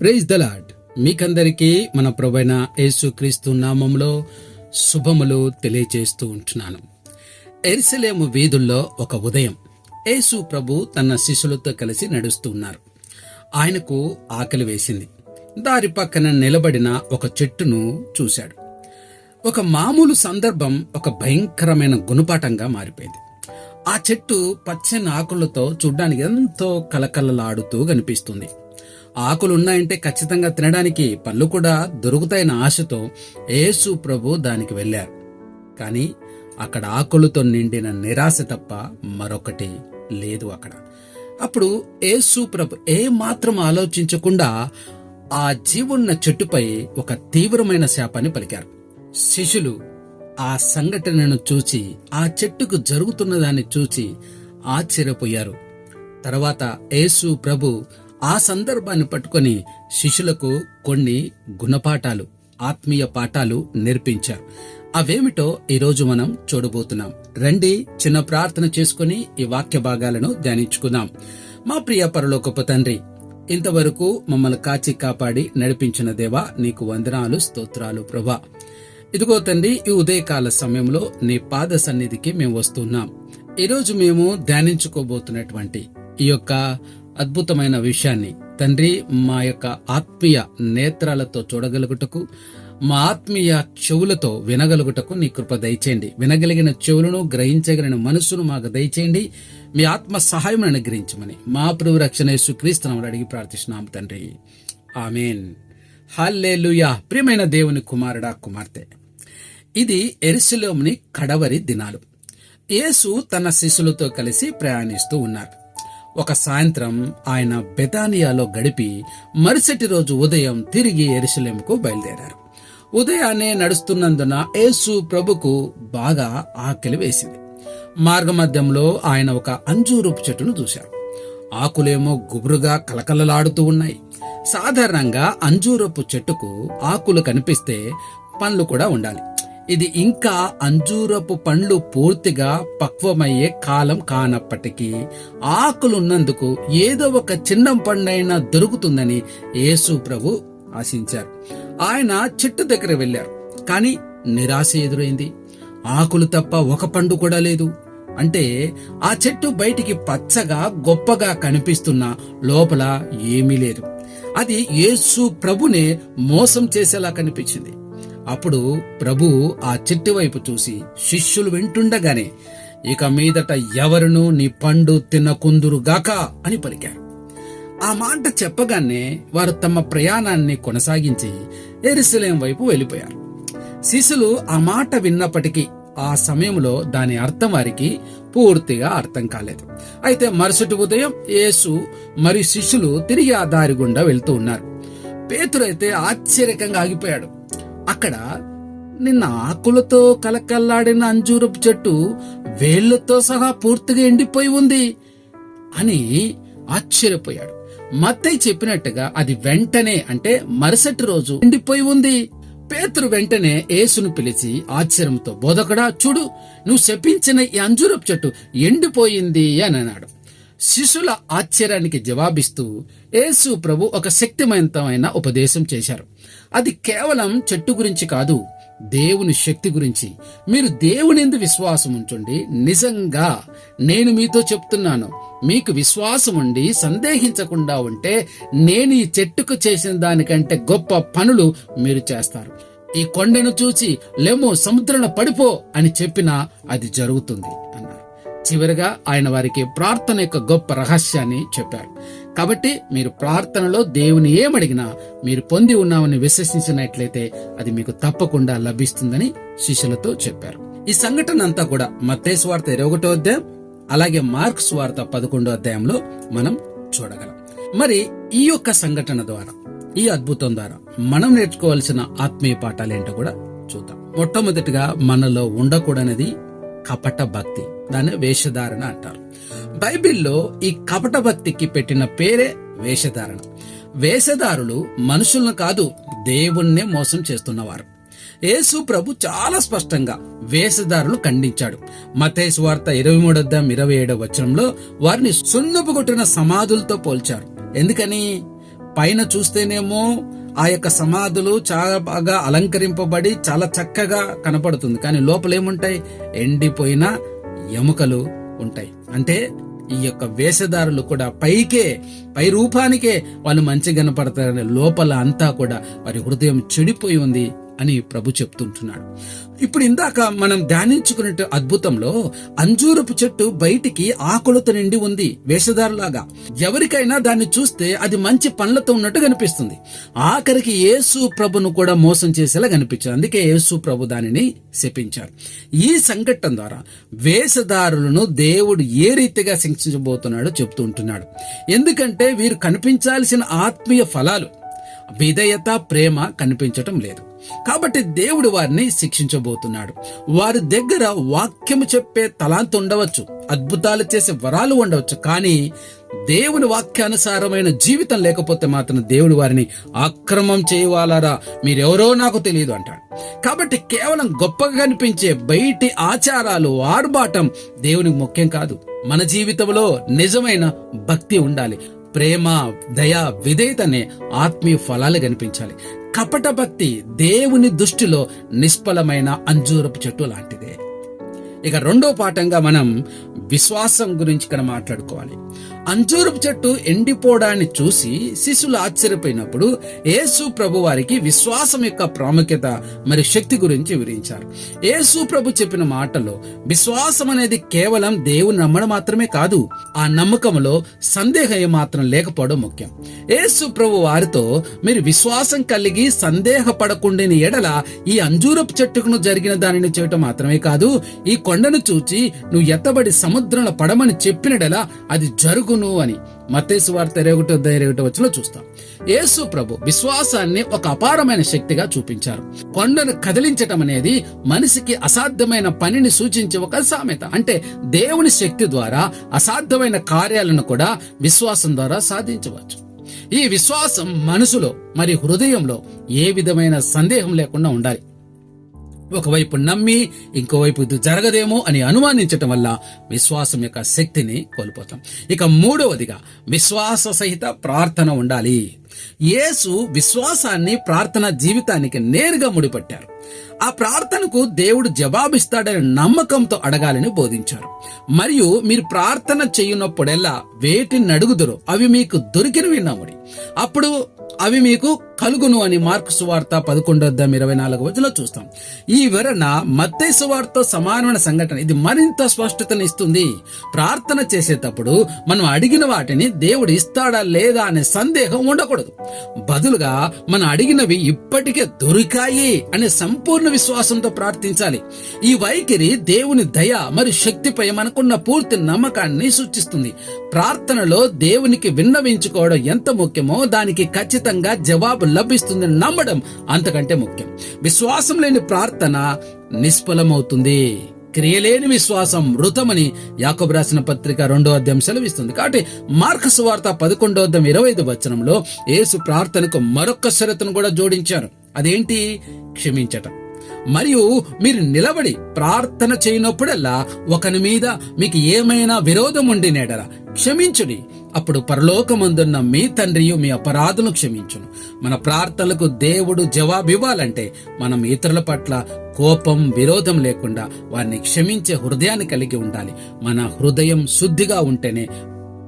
Praise the lord మీకందరికీ మన ప్రభైన యేసుక్రీస్తు నామంలో శుభములు తెలియజేస్తూ ఉంటున్నాను. ఎరిసలేము వీధుల్లో ఒక ఉదయం యేసు ప్రభు తన శిష్యులతో కలిసి నడుస్తూ ఉన్నారు. ఆయనకు ఆకలి వేసింది. దారి పక్కన నిలబడిన ఒక చెట్టును చూశాడు. ఒక మామూలు సందర్భం ఒక భయంకరమైన గుణపాఠంగా మారిపోయింది. ఆ చెట్టు పచ్చని ఆకులతో చూడ్డానికి ఎంతో కలకలలాడుతూ కనిపిస్తుంది. ఆకులు ఉన్నాయంటే ఖచ్చితంగా తినడానికి పళ్ళు కూడా దొరుకుతాయన్న ఆశతో యేసు ప్రభు దానికి వెళ్ళారు. కానీ అక్కడ ఆకులతో నిండిన నిరాశ తప్ప మరొకటి లేదు అక్కడ. అప్పుడు యేసు ప్రభు ఏ మాత్రం ఆలోచించకుండా ఆ జీవున్న చెట్టుపై ఒక తీవ్రమైన శాపాన్ని పలికారు. శిష్యులు ఆ సంఘటనను చూచి ఆ చెట్టుకు జరుగుతున్న దాన్ని చూచి ఆశ్చర్యపోయారు. తర్వాత యేసు ప్రభు ఆ సందర్భాన్ని పట్టుకొని శిష్యులకు కొన్ని గుణపాఠాలు ఆత్మీయ పాఠాలు నేర్పించారు. అవేమిటో ఈరోజు మనం చూడబోతున్నాం. రండి చిన్న ప్రార్థన చేసుకుని ఈ వాక్య భాగాలను ధ్యానించుకుందాం. మా ప్రియ పరలోకపు తండ్రి ఇంతవరకు మమ్మల్ని కాచి కాపాడి నడిపించిన దేవా నీకు వందనాలు స్తోత్రాలు ప్రభా. ఇదిగో తండ్రి ఈ ఉదయకాల సమయంలో నీ పాద సన్నిధికి మేము వస్తున్నాం. ఈరోజు మేము ధ్యానించుకోబోతున్నటువంటి ఈ యొక్క అద్భుతమైన విషయాన్ని తండ్రి మా యొక్క ఆత్మీయ నేత్రాలతో చూడగలుగుటకు మా ఆత్మీయ చెవులతో వినగలుగుటకు నీ కృప దయచేయండి. వినగలిగిన చెవులను గ్రహించగలిగిన మనసును మాకు దయచేయండి. మీ ఆత్మ సహాయం అనుగ్రహించమని మా ప్రభు రక్షణ క్రీస్తునామని అడిగి ప్రార్థిస్తున్నాం తండ్రి. ఆమెన్. హల్లెలూయా. ప్రియమైన దేవుని కుమారుడా కుమార్తె. ఇది ఎరుసలోముని కడవరి దినాలు. యేసు తన శిష్యులతో కలిసి ప్రయాణిస్తూ ఉన్నారు. ఒక సాయంత్రం ఆయన బెతానియాలో గడిపి మరుసటి రోజు ఉదయం తిరిగి ఎరుసలేముకు బయలుదేరారు. ఉదయాన్నే నడుస్తున్నందున యేసు ప్రభుకు బాగా ఆకలి వేసింది. మార్గమధ్యంలో ఆయన ఒక అంజూరపు చెట్టును చూశారు. ఆకులేమో గుబురుగా కలకలలాడుతూ ఉన్నాయి. సాధారణంగా అంజూరపు చెట్టుకు ఆకులు కనిపిస్తే పండ్లు కూడా ఉండాలి. ఇది ఇంకా అంజూరపు పండ్లు పూర్తిగా పక్వమయ్యే కాలం కానప్పటికీ ఆకులున్నందుకు ఏదో ఒక చిన్న పండైనా దొరుకుతుందని యేసు ప్రభు ఆశించారు. ఆయన చెట్టు దగ్గర వెళ్ళారు కానీ నిరాశ ఎదురైంది. ఆకులు తప్ప ఒక పండు కూడా లేదు. అంటే ఆ చెట్టు బయటికి పచ్చగా గొప్పగా కనిపిస్తున్న లోపల ఏమీ లేదు. అది యేసు ప్రభునే మోసం చేసేలా కనిపించింది. అప్పుడు ప్రభు ఆ చెట్టు వైపు చూసి శిష్యులు వింటుండగానే ఇక మీదట ఎవరును నీ పండు తినకుందురుగాక అని పలికారు. ఆ మాట చెప్పగానే వారు తమ ప్రయాణాన్ని కొనసాగించి ఎరుసలేం వైపు వెళ్ళిపోయారు. శిశులు ఆ మాట విన్నప్పటికీ ఆ సమయంలో దాని అర్థం వారికి పూర్తిగా అర్థం కాలేదు. అయితే మరుసటి ఉదయం యేసు మరి శిష్యులు తిరిగి ఆ దారి గుండా వెళ్తూ ఉన్నారు. పేతురైతే ఆశ్చర్యకంగా ఆగిపోయాడు. అక్కడ నిన్న ఆకులతో కలకల్లాడిన అంజూరపు చెట్టు వేళ్ళతో సహా పూర్తిగా ఎండిపోయి ఉంది అని ఆశ్చర్యపోయాడు. మత్తయ్య చెప్పినట్టుగా అది వెంటనే అంటే మరుసటి రోజు ఎండిపోయి ఉంది. పేతురు వెంటనే యేసును పిలిచి ఆశ్చర్యంతో బోధకుడా చూడు నువ్వు శపించిన ఈ అంజూరపు చెట్టు ఎండిపోయింది అని అన్నాడు. శిశుల ఆశ్చర్యానికి జవాబిస్తూ యేసు ప్రభు ఒక శక్తివంతమైన ఉపదేశం చేశారు. అది కేవలం చెట్టు గురించి కాదు దేవుని శక్తి గురించి. మీరు దేవుని ఎందు విశ్వాసం ఉంచండి. నిజంగా నేను మీతో చెప్తున్నాను మీకు విశ్వాసం ఉండి సందేహించకుండా ఉంటే నేను ఈ చెట్టుకు చేసిన దానికంటే గొప్ప పనులు మీరు చేస్తారు. ఈ కొండను చూచి లేమో సముద్రంలో పడిపో అని చెప్పినా అది జరుగుతుంది. చివరిగా ఆయన వారికి ప్రార్థన యొక్క గొప్ప రహస్యాన్ని చెప్పారు. కాబట్టి మీరు ప్రార్థనలో దేవుని ఏమడిగినా మీరు పొంది ఉన్నామని విశ్వసించినట్లయితే అది మీకు తప్పకుండా లభిస్తుందని శిష్యులతో చెప్పారు. ఈ సంఘటన అంతా కూడా మత్తేసు వార్త ఇరవై ఒకటో అధ్యాయం అలాగే మార్క్స్ వార్త పదకొండో అధ్యాయంలో మనం చూడగలం. మరి ఈ యొక్క సంఘటన ద్వారా ఈ అద్భుతం ద్వారా మనం నేర్చుకోవాల్సిన ఆత్మీయ పాఠాలు ఏంటో కూడా చూద్దాం. మొట్టమొదటిగా మనలో ఉండకూడనిది కపట భక్తి. దాన్ని వేషధారణ అంటారు. బైబిల్లో ఈ కపట భక్తికి పెట్టిన పేరే వేషధారణ. వేషధారులు మనుషులను కాదు దేవుణ్ణే మోసం చేస్తున్నవారు. యేసు ప్రభు చాలా స్పష్టంగా వేషధారులు ఖండించాడు. మతేసు వార్త ఇరవై మూడొద్దాం ఇరవై ఏడవ వచనంలో వారిని సున్నపు కొట్టిన సమాధులతో పోల్చారు. ఎందుకని? పైన చూస్తేనేమో ఆ యొక్క సమాధులు చాలా బాగా అలంకరింపబడి చాలా చక్కగా కనపడుతుంది. కానీ లోపలేముంటాయి? ఎండిపోయిన ఎముకలు ఉంటాయి. అంటే ఈ యొక్క వేషధారులు కూడా పైకే పై రూపానికే వాళ్ళు మంచి కనపడతారని లోపల అంతా కూడా వారి హృదయం చెడిపోయి ఉంది. అని ప్రభు చెప్తుంటున్నాడు. ఇప్పుడు ఇందాక మనం ధ్యానించుకున్న అద్భుతంలో అంజూరపు చెట్టు బయటికి ఆకులతో నిండి ఉంది వేషధారులాగా. ఎవరికైనా దాన్ని చూస్తే అది మంచి పండ్లతో ఉన్నట్టు కనిపిస్తుంది. ఆఖరికి యేసు ప్రభును కూడా మోసం చేసేలా కనిపించారు అందుకే యేసు ప్రభు దానిని శపించారు. ఈ సంఘటన ద్వారా వేషధారులను దేవుడు ఏ రీతిగా శిక్షించబోతున్నాడో చెప్తూ ఉంటున్నాడు ఎందుకంటే వీరు కనిపించాల్సిన ఆత్మీయ ఫలాలు విధేయత ప్రేమ కనిపించటం లేదు. కాబట్టి దేవుడు వారిని శిక్షించబోతున్నాడు. వారి దగ్గర వాక్యము చెప్పే తలాంత ఉండవచ్చు అద్భుతాలు చేసే వరాలు ఉండవచ్చు కానీ దేవుని వాక్యానుసారమైన జీవితం లేకపోతే మాత్రం దేవుడు వారిని ఆక్రమం చేయవాలరా? మీరెవరో నాకు తెలియదు అంటాడు. కాబట్టి కేవలం గొప్పగా కనిపించే బయటి ఆచారాలు ఆర్భాటం దేవునికి ముఖ్యం కాదు. మన జీవితంలో నిజమైన భక్తి ఉండాలి. ప్రేమ దయ విధేయతనే ఆత్మీయ ఫలాలు కనిపించాలి. కపట భక్తి దేవుని దృష్టిలో నిష్ఫలమైన అంజూరపు చెట్టు లాంటిదే. ఇక రెండో పాఠంగా మనం విశ్వాసం గురించి ఇక్కడ మాట్లాడుకోవాలి. అంజూరపు చెట్టు ఎండిపోవడాన్ని చూసి శిశులు ఆశ్చర్యపోయినప్పుడు యేసు ప్రభు వారికి విశ్వాసం యొక్క ప్రాముఖ్యత మరి శక్తి గురించి వివరించారు. యేసు ప్రభు చెప్పిన మాటలో విశ్వాసం అనేది కేవలం దేవుని నమ్మడం మాత్రమే కాదు ఆ నమ్మకంలో సందేహం మాత్రం లేకపోవడం ముఖ్యం. యేసు ప్రభు వారితో మీరు విశ్వాసం కలిగి సందేహపడకుండిన ఎడల ఈ అంజూరపు చెట్టుకును జరిగిన దానిని చేయటం మాత్రమే కాదు ఈ కొండను చూచి నువ్వు ఎత్తబడి సముద్రంలో పడమని చెప్పినడలా అది జరుగును అని. మతేసు వార్త ఇరవై ఒకటో వచ్చిలో చూస్తాం. యేసు ప్రభు విశ్వాసాన్ని ఒక అపారమైన శక్తిగా చూపించారు. కొండను కదిలించటం అనేది మనిషికి అసాధ్యమైన పనిని సూచించే ఒక సామెత. అంటే దేవుని శక్తి ద్వారా అసాధ్యమైన కార్యాలను కూడా విశ్వాసం ద్వారా సాధించవచ్చు. ఈ విశ్వాసం మనసులో మరి హృదయంలో ఏ విధమైన సందేహం లేకుండా ఉండాలి. ఒకవైపు నమ్మి ఇంకోవైపు ఇది జరగదేమో అని అనుమానించటం వల్ల విశ్వాసం యొక్క శక్తిని కోల్పోతాం. ఇక మూడవదిగా విశ్వాస సహిత ప్రార్థన ఉండాలి. యేసు విశ్వాసాన్ని ప్రార్థన జీవితానికి నేరుగా ముడిపట్టారు. ఆ ప్రార్థనకు దేవుడు జవాబిస్తాడనే నమ్మకంతో అడగాలని బోధించారు. మరియు మీరు ప్రార్థన చేయనప్పుడెల్లా వేటిని అడుగుదురు అవి మీకు దొరికినవి నమ్ముడి. అప్పుడు అవి మీకు కలుగును అని మార్కు సువార్త పదకొండోద్దం ఇరవై నాలుగు వచ్చిలో చూస్తాం. ఈ వివరణ మత్తయి సువార్త సమానమైన సంఘటన. ఇది మరింత స్పష్టతను ఇస్తుంది. ప్రార్థన చేసేటప్పుడు మనం అడిగిన వాటిని దేవుడు ఇస్తాడా లేదా అనే సందేహం ఉండకూడదు. బదులుగా మనం అడిగినవి ఇప్పటికే దొరికాయి అనే సంపూర్ణ విశ్వాసంతో ప్రార్థించాలి. ఈ వైఖరి దేవుని దయ మరియు శక్తిపై మనకున్న పూర్తి నమ్మకాన్ని సూచిస్తుంది. ప్రార్థనలో దేవునికి విన్నవించుకోవడం ఎంత ముఖ్యమో దానికి ఖచ్చితంగా జవాబు లభిస్తుందని నమ్మడం అంతకంటే ముఖ్యం. విశ్వాసం లేని ప్రార్థన నిష్ఫలమవుతుంది. క్రియలేని విశ్వాసం మృతమని యాకబు రాసిన పత్రిక రెండో అధ్యాయం సెలవిస్తుంది. కాబట్టి మార్కు వార్త పదకొండో అధ్యాయం ఇరవై ఐదు వచనంలో యేసు ప్రార్థనకు మరొక షరతును కూడా జోడించారు. అదేంటి? క్షమించటం. మరియు మీరు నిలబడి ప్రార్థన చేయనప్పుడల్లా ఒకని మీద మీకు ఏమైనా విరోధం ఉండి నేడరా? క్షమించుడి. అప్పుడు పరలోకమందున్న మీ తండ్రియు మీ అపరాధులను క్షమించును. మన ప్రార్థనలకు దేవుడు జవాబివ్వాలంటే మనం ఇతరుల పట్ల కోపం విరోధం లేకుండా వారిని క్షమించే హృదయాన్ని కలిగి ఉండాలి. మన హృదయం శుద్ధిగా ఉంటేనే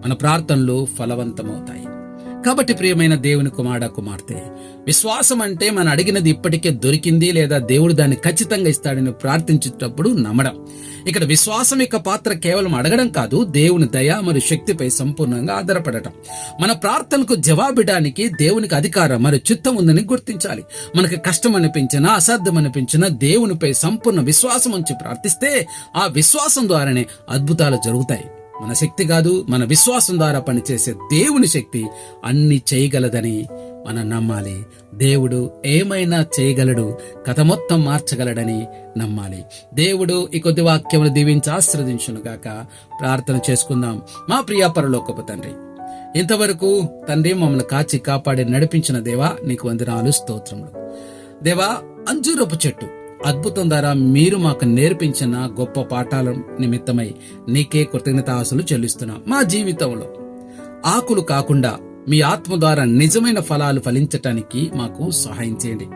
మన ప్రార్థనలు ఫలవంతమవుతాయి. కాబట్టి ప్రియమైన దేవుని కుమార కుమార్తె విశ్వాసం అంటే మనం అడిగినది ఇప్పటికే దొరికింది లేదా దేవుడు దాన్ని ఖచ్చితంగా ఇస్తాడని ప్రార్థించేటప్పుడు నమ్మడం. ఇక్కడ విశ్వాసం యొక్క పాత్ర కేవలం అడగడం కాదు దేవుని దయ మరియు శక్తిపై సంపూర్ణంగా ఆధారపడటం. మన ప్రార్థనకు జవాబిడానికి దేవునికి అధికారం మరియు చిత్తం ఉందని గుర్తించాలి. మనకి కష్టం అనిపించినా అసాధ్యం అనిపించినా దేవునిపై సంపూర్ణ విశ్వాసం ఉంచి ప్రార్థిస్తే ఆ విశ్వాసం ద్వారానే అద్భుతాలు జరుగుతాయి. మన శక్తి కాదు మన విశ్వాసం ద్వారా పనిచేసే దేవుని శక్తి అన్ని చేయగలదని మనం నమ్మాలి. దేవుడు ఏమైనా చేయగలడు కథ మొత్తం మార్చగలడని నమ్మాలి. దేవుడు ఈ కొద్ది వాక్యములు దీవించి ఆశ్రదించును గాక ప్రార్థన చేసుకుందాం. మా ప్రియ పరలోకపు తండ్రి ఇంతవరకు తండ్రి మమ్మల్ని కాచి కాపాడి నడిపించిన దేవా నీకు వందనాలు స్తోత్రములు. దేవా అంజూరపు చెట్టు అద్భుతం ద్వారా మీరు మాకు నేర్పించిన గొప్ప పాఠాల నిమిత్తమై నీకే కృతజ్ఞత ఆశలు చెల్లిస్తున్నాం. మా జీవితంలో ఆకులు కాకుండా మీ ఆత్మ ద్వారా నిజమైన ఫలాలు ఫలించటానికి మాకు సహాయం చేయండి.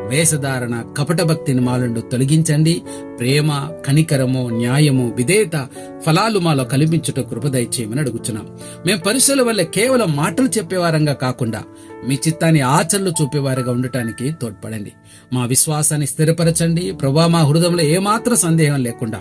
వేషధారణ కపట భక్తిని మాలండు తొలగించండి. ప్రేమ కనికరము న్యాయము విధేయత ఫలాలు మాలో కల్పించుట కృపదయ చేయమని అడుగుతున్నాం మేము పరిశీల వల్ల కేవలం మాటలు చెప్పేవారంగా కాకుండా మీ చిత్తాన్ని ఆచరణలు చూపేవారుగా ఉండటానికి తోడ్పడండి. మా విశ్వాసాన్ని స్థిరపరచండి. ప్రభా మా హృదయంలో ఏమాత్రం సందేహం లేకుండా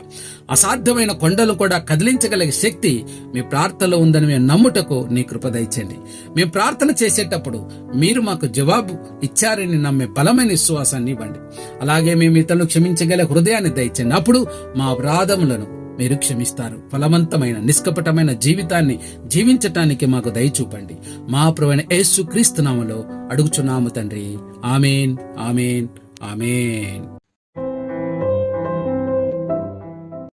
అసాధ్యమైన కొండలు కూడా కదిలించగలిగే శక్తి మీ ప్రార్థనలో ఉందని మేము నమ్ముటకు నీ కృప దయచండి మేము ప్రార్థన చేసేటప్పుడు మీరు మాకు జవాబు ఇచ్చారని నమ్మే బలమైన విశ్వాసాన్ని ఇవ్వండి. అలాగే మేము ఇతరులు క్షమించగల హృదయాన్ని దయచండి అప్పుడు మా అపరాధములను మీరు క్షమిస్తారు. ఫలవంతమైన నిష్కపటమైన జీవితాన్ని జీవించటానికి మాకు దయచూపండి మా ప్రవైన యేసు క్రీస్తునామలో అడుగుచున్నాము తండ్రి. Amen amen amen.